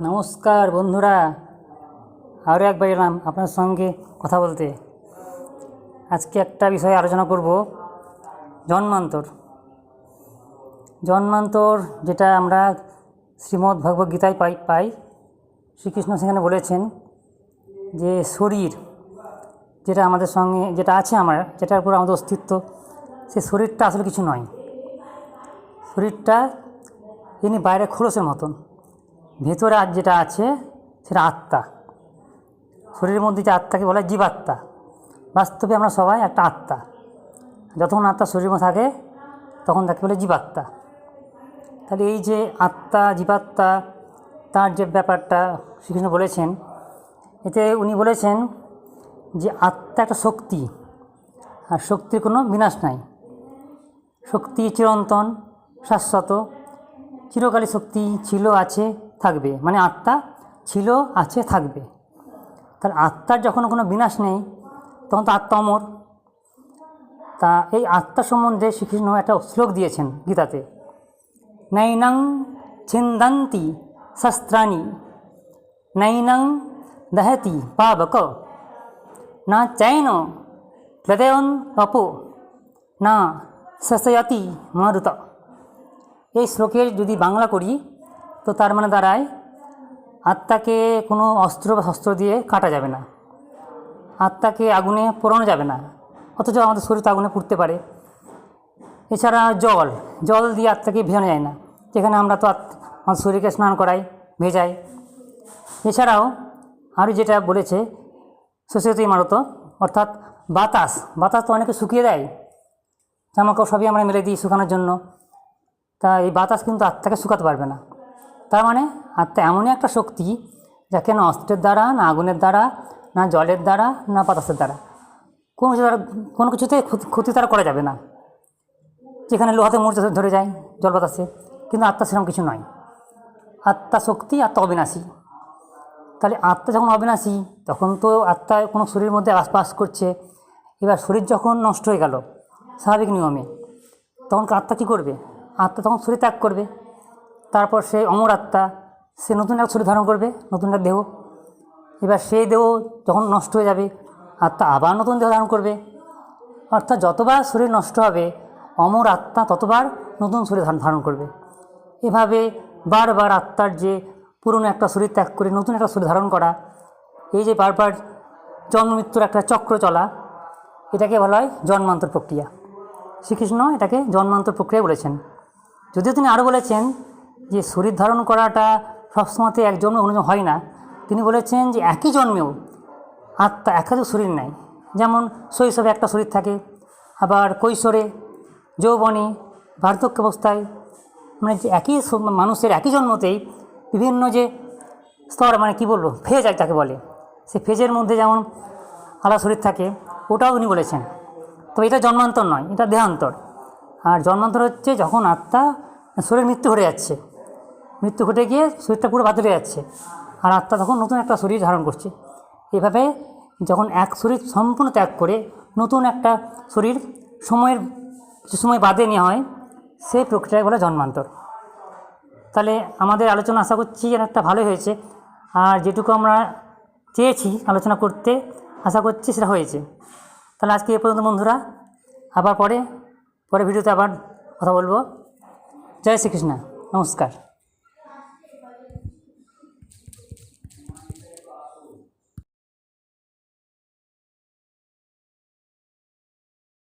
নমস্কার বন্ধুরা আরও একবার এলাম আপনার সঙ্গে কথা বলতে। আজকে একটা বিষয়ে আলোচনা করব, জন্মান্তর। জন্মান্তর যেটা আমরা শ্রীমদ্ ভগবদ্ গীতায় পাই পাই। শ্রীকৃষ্ণ সেখানে বলেছেন যে শরীর যেটা আমাদের সঙ্গে, যেটা আছে আমার, যেটার উপর আমাদের অস্তিত্ব সেই শরীরটা আসলে কিছু নয়। শরীরটা এমনি বাইরে খোলসের মতন। ভেতরে আর যেটা আছে, সেটা আত্মা। শরীরের মধ্যে যে আত্মাকে বলা জীবাত্মা। বাস্তবে আমরা সবাই একটা আত্মা। যতক্ষণ আত্মা শরীরের মধ্যে থাকে, তখন তাকে বলে জীবাত্মা। তাহলে এই যে আত্মা, জীবাত্মা, তার যে ব্যাপারটা শ্রীকৃষ্ণ বলেছেন, এতে উনি বলেছেন যে আত্মা একটা শক্তি, আর শক্তির কোনো বিনাশ নাই। শক্তি চিরন্তন, শাশ্বত। চিরকালী শক্তি ছিল, আছে। থাকবে। মানে আত্মা ছিল, আছে, থাকবে। তাহলে আত্মার যখন কোনো বিনাশ নেই, তখন তো আত্মা অমর। তা এই আত্মা সম্বন্ধে শ্রীকৃষ্ণ একটা শ্লোক দিয়েছেন গীতাতে। নৈনং ছিন্দান্তি শস্ত্রাণি, নৈনং দহতি পাবক। না চৈন হৃদয়ন অপো, না শশয়তি মারুত। এই শ্লোকের যদি বাংলা করি তো তার মানে দাঁড়ায়, আত্মাকে কোনো অস্ত্র বা শস্ত্র দিয়ে কাটা যাবে না। আত্মাকে আগুনে পোড়ানো যাবে না, অথচ আমাদের শরীর তো আগুনে পুড়তে পারে। এছাড়া জল জল দিয়ে আত্মাকে ভেজানো যায় না, যেখানে আমরা তো আমাদের শরীরকে স্নান করাই, ভেজাই। এছাড়াও আরও যেটা বলেছে সসেতই মারত অর্থাৎ বাতাস বাতাস তো অনেকে শুকিয়ে দেয় জামাকাপড় সবই আমরা মেলে দিই শুকানোর জন্য। তা এই বাতাস কিন্তু আত্মাকে শুকাতে পারবে না। তার মানে আত্মা এমনই একটা শক্তি যাকে না অস্ত্রের দ্বারা, না আগুনের দ্বারা, না জলের দ্বারা, না বাতাসের দ্বারা। কোনো কিছু দ্বারা কোনো কিছুতে ক্ষতি- তারা করা যাবে না। যেখানে লোহাতে মূর্তি ধরে যায় জল বাতাসে, কিন্তু আত্মা সেরকম কিছু নয়। আত্মা শক্তি, আত্মা অবিনাশী। তাহলে আত্মা যখন অবিনাশী, তখন তো আত্মা কোনো শরীরের মধ্যে আশপাশ করছে। এবার শরীর যখন নষ্ট হয়ে গেল, স্বাভাবিক নিয়মে, তখন আত্মা কী করবে? আত্মা তখন শরীর ত্যাগ করবে। তারপর সে অমর আত্মা, সে নতুন এক শরীর ধারণ করবে, নতুন এক দেহ। এবার সেই দেহ যখন নষ্ট হয়ে যাবে, আত্মা আবার নতুন দেহ ধারণ করবে। অর্থাৎ যতবার শরীর নষ্ট হবে, অমর আত্মা ততবার নতুন শরীর ধারণ ধারণ করবে। এভাবে বারবার আত্মার যে পুরনো একটা শরীর ত্যাগ করে নতুন একটা শরীর ধারণ করা, এই যে বারবার জন্ম মৃত্যুর একটা চক্র চলা, এটাকে বলা হয় জন্মান্তর প্রক্রিয়া। শ্রীকৃষ্ণ এটাকে জন্মান্তর প্রক্রিয়া বলেছেন। যদিও তিনি আরও বলেছেন যে শরীর ধারণ করাটা সবসময়তে এক জন্মে অন্য হয় না। তিনি বলেছেন যে একই জন্মেও আত্মা একাধিক শরীর নাই যেমন শৈশবে একটা শরীর থাকে, আবার কৈশোরে, যৌবনে, বার্ধক্য অবস্থায়। মানে যে একই মানুষের একই জন্মতেই বিভিন্ন যে স্তর মানে কি বলব, ফেজ আর তাকে বলে। সে ফেজের মধ্যে যেমন আলাদা শরীর থাকে, ওটাও উনি বলেছেন। তো এটা জন্মান্তর নয়, এটা দেহান্তর। আর জন্মান্তর হচ্ছে যখন আত্মা শরীর মৃত্যু হয়ে যাচ্ছে। মৃত্যু ঘটে গিয়ে শরীরটা পুরো হয়ে যাচ্ছে। আর আত্মা তখন নতুন একটা শরীর ধারণ করছে। এভাবে যখন এক শরীর সম্পূর্ণ ত্যাগ করে নতুন একটা শরীর সময়ের কিছু সময় বাদে নেওয়া হয় সেই প্রক্রিয়ায় বলে জন্মান্তর। তাহলে আমাদের আলোচনা আশা করছি একটা ভালোই হয়েছে। আর যেটুকু আমরা চেয়েছি আলোচনা করতে, আশা করছি সেটা হয়েছে। তাহলে আজকে এ পর্যন্ত বন্ধুরা, আবার পরে পরে ভিডিওতে আবার কথা বলব। জয় শ্রীকৃষ্ণ। নমস্কার।